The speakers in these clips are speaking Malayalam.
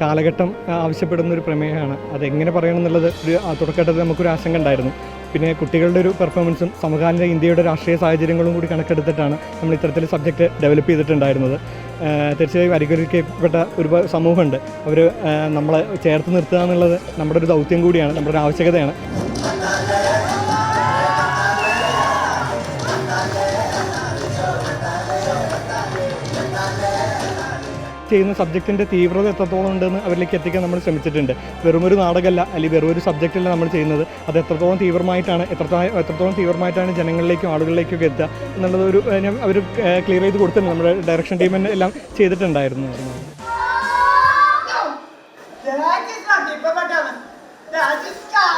കാലഘട്ടം ആവശ്യപ്പെടുന്ന ഒരു പ്രമേയമാണ്. അതെങ്ങനെ പറയണം എന്നുള്ളത് ഒരു തുടക്കത്തിൽ നമുക്കൊരു ആശങ്ക ഉണ്ടായിരുന്നു. പിന്നെ കുട്ടികളുടെ ഒരു പെർഫോമൻസും സമകാലീന ഇന്ത്യയുടെ രാഷ്ട്രീയ സാഹചര്യങ്ങളും കൂടി കണക്കെടുത്തിട്ടാണ് നമ്മൾ ഇത്തരത്തിൽ സബ്ജക്റ്റ് ഡെവലപ്പ് ചെയ്തിട്ടുണ്ടായിരുന്നത്. തീർച്ചയായും അനുകരിക്കപ്പെട്ട ഒരു സമൂഹമുണ്ട്. അവർ നമ്മളെ ചേർത്ത് നിർത്തുക എന്നുള്ളത് നമ്മുടെ ഒരു ദൗത്യം കൂടിയാണ് നമ്മുടെ ഒരു ആവശ്യകതയാണ്. ചെയ്യുന്ന സബ്ജക്റ്റിന്റെ തീവ്രത എത്രത്തോളം ഉണ്ടെന്ന് അവരിലേക്ക് എത്തിക്കാൻ നമ്മൾ ശ്രമിച്ചിട്ടുണ്ട്. വെറുമൊരു നാടകമല്ല അല്ലെങ്കിൽ വെറുമൊരു സബ്ജക്റ്റല്ല നമ്മൾ ചെയ്യുന്നത്. അത് എത്രത്തോളം തീവ്രമായിട്ടാണ് എത്രത്തോളം എത്രത്തോളം തീവ്രമായിട്ടാണ് ജനങ്ങളിലേക്കും ആളുകളിലേക്കൊക്കെ എത്തുക എന്നുള്ളത് ഒരു അവർ ക്ലിയർ ചെയ്ത് കൊടുത്തിട്ടുണ്ട്. നമ്മുടെ ഡയറക്ഷൻ ടീമിന് എല്ലാം ചെയ്തിട്ടുണ്ടായിരുന്നു. രാജസ്ഥാൻ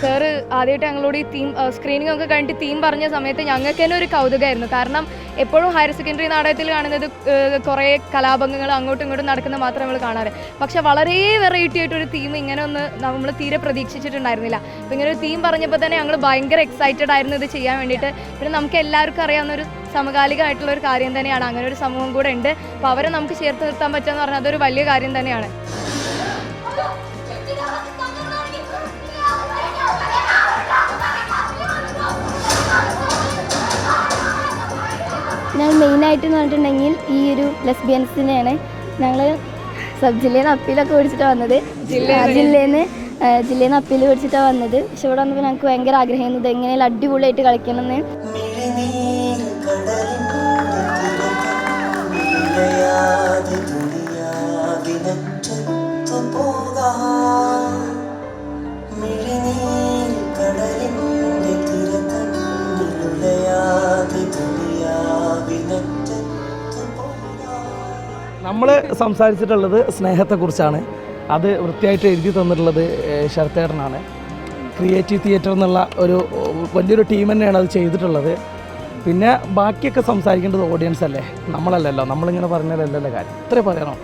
സാറ് ആദ്യമായിട്ട് ഞങ്ങളോട് ഈ തീം സ്ക്രീനിങ് ഒക്കെ കഴിഞ്ഞിട്ട് തീം പറഞ്ഞ സമയത്ത് ഞങ്ങൾക്ക് തന്നെ ഒരു കൗതുകമായിരുന്നു. കാരണം എപ്പോഴും ഹയർ സെക്കൻഡറി നാടകത്തിൽ കാണുന്നത് കുറേ കലാപങ്ങൾ അങ്ങോട്ടും ഇങ്ങോട്ടും നടക്കുന്ന മാത്രം നമ്മൾ കാണാറ്. പക്ഷെ വളരെ വെറൈറ്റി ആയിട്ടൊരു തീം ഇങ്ങനെ ഒന്ന് നമ്മൾ തീരെ പ്രതീക്ഷിച്ചിട്ടുണ്ടായിരുന്നില്ല. അപ്പോൾ ഇങ്ങനെ ഒരു തീം പറഞ്ഞപ്പോൾ തന്നെ ഞങ്ങൾ ഭയങ്കര എക്സൈറ്റഡ് ആയിരുന്നു ഇത് ചെയ്യാൻ വേണ്ടിയിട്ട്. പിന്നെ നമുക്ക് എല്ലാവർക്കും അറിയാവുന്ന ഒരു സമകാലികമായിട്ടുള്ള ഒരു കാര്യം തന്നെയാണ്. അങ്ങനെ ഒരു സമൂഹം കൂടെ ഉണ്ട്. അപ്പോൾ അവരെ നമുക്ക് ചേർത്ത് നിർത്താൻ പറ്റുക എന്ന് പറഞ്ഞാൽ അതൊരു വലിയ കാര്യം തന്നെയാണ്. മെയിനായിട്ട് എന്ന് പറഞ്ഞിട്ടുണ്ടെങ്കിൽ ഈ ഒരു ലെസ്ബിയൻസിനെയാണ് ഞങ്ങൾ സബ് ജില്ലയിൽ നിന്ന് അപ്പീലൊക്കെ മേടിച്ചിട്ടാണ് വന്നത്. ജില്ലയിൽ നിന്ന് ജില്ലയിൽ നിന്ന് അപ്പീൽ മേടിച്ചിട്ടാണ് വന്നത്. പക്ഷെ ഇവിടെ വന്നപ്പോൾ ഞങ്ങൾക്ക് ഭയങ്കര ആഗ്രഹമായിരുന്നു. ഇത് എങ്ങനെയാലും അടിപൊളിയായിട്ട് കളിക്കണമെന്ന് നമ്മൾ സംസാരിച്ചിട്ടുള്ളത് സ്നേഹത്തെക്കുറിച്ചാണ്. അത് വൃത്തിയായിട്ട് എഴുതി തന്നിട്ടുള്ളത് ശരത്തേട്ടനാണ്. ക്രിയേറ്റീവ് തിയേറ്റർ എന്നുള്ള ഒരു വലിയൊരു ടീം തന്നെയാണ് അത് ചെയ്തിട്ടുള്ളത്. പിന്നെ ബാക്കിയൊക്കെ സംസാരിക്കേണ്ടത് ഓഡിയൻസ് അല്ലേ? നമ്മളല്ലല്ലോ. നമ്മളിങ്ങനെ പറഞ്ഞാലല്ലല്ലോ കാര്യം. ഇത്രേ പറയണോ